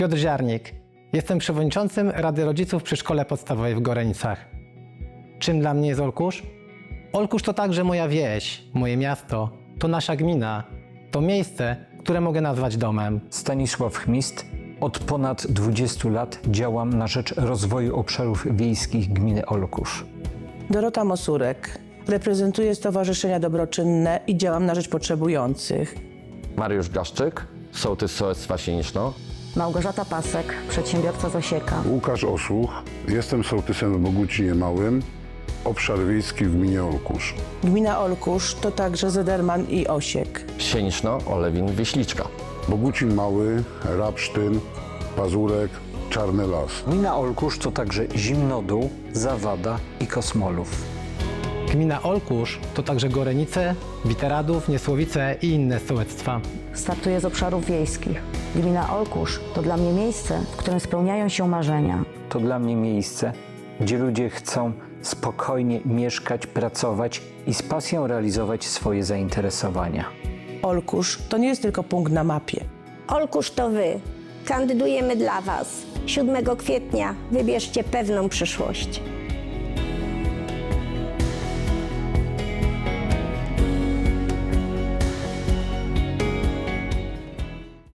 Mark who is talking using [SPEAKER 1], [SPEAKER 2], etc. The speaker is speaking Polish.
[SPEAKER 1] Piotr Ziarnik. Jestem przewodniczącym Rady Rodziców przy Szkole Podstawowej w Gorenicach. Czym dla mnie jest Olkusz? Olkusz to także moja wieś, moje miasto, to nasza gmina, to miejsce, które mogę nazwać domem.
[SPEAKER 2] Stanisław Chmist. Od ponad 20 lat działam na rzecz rozwoju obszarów wiejskich gminy Olkusz.
[SPEAKER 3] Dorota Mosurek. Reprezentuję Stowarzyszenia Dobroczynne i działam na rzecz potrzebujących.
[SPEAKER 4] Mariusz Gaszczyk, sołtys sołectwa Sieniczno.
[SPEAKER 5] Małgorzata Pasek, przedsiębiorca z Osieka.
[SPEAKER 6] Łukasz Osłuch, jestem sołtysem w Bogucinie Małym, obszar wiejski w gminie Olkusz.
[SPEAKER 3] Gmina Olkusz to także Zederman i Osiek.
[SPEAKER 4] Sieniczno, Olewin, Wieśliczka.
[SPEAKER 6] Bogucin Mały, Rabsztyn, Pazurek, Czarny Las.
[SPEAKER 2] Gmina Olkusz to także Zimnodół, Zawada i Kosmolów.
[SPEAKER 1] Gmina Olkusz to także Gorenice, Witeradów, Niesłowice i inne sołectwa.
[SPEAKER 5] Startuję z obszarów wiejskich. Gmina Olkusz to dla mnie miejsce, w którym spełniają się marzenia.
[SPEAKER 2] To dla mnie miejsce, gdzie ludzie chcą spokojnie mieszkać, pracować i z pasją realizować swoje zainteresowania.
[SPEAKER 3] Olkusz to nie jest tylko punkt na mapie.
[SPEAKER 7] Olkusz to wy. Kandydujemy dla was. 7 kwietnia wybierzcie pewną przyszłość.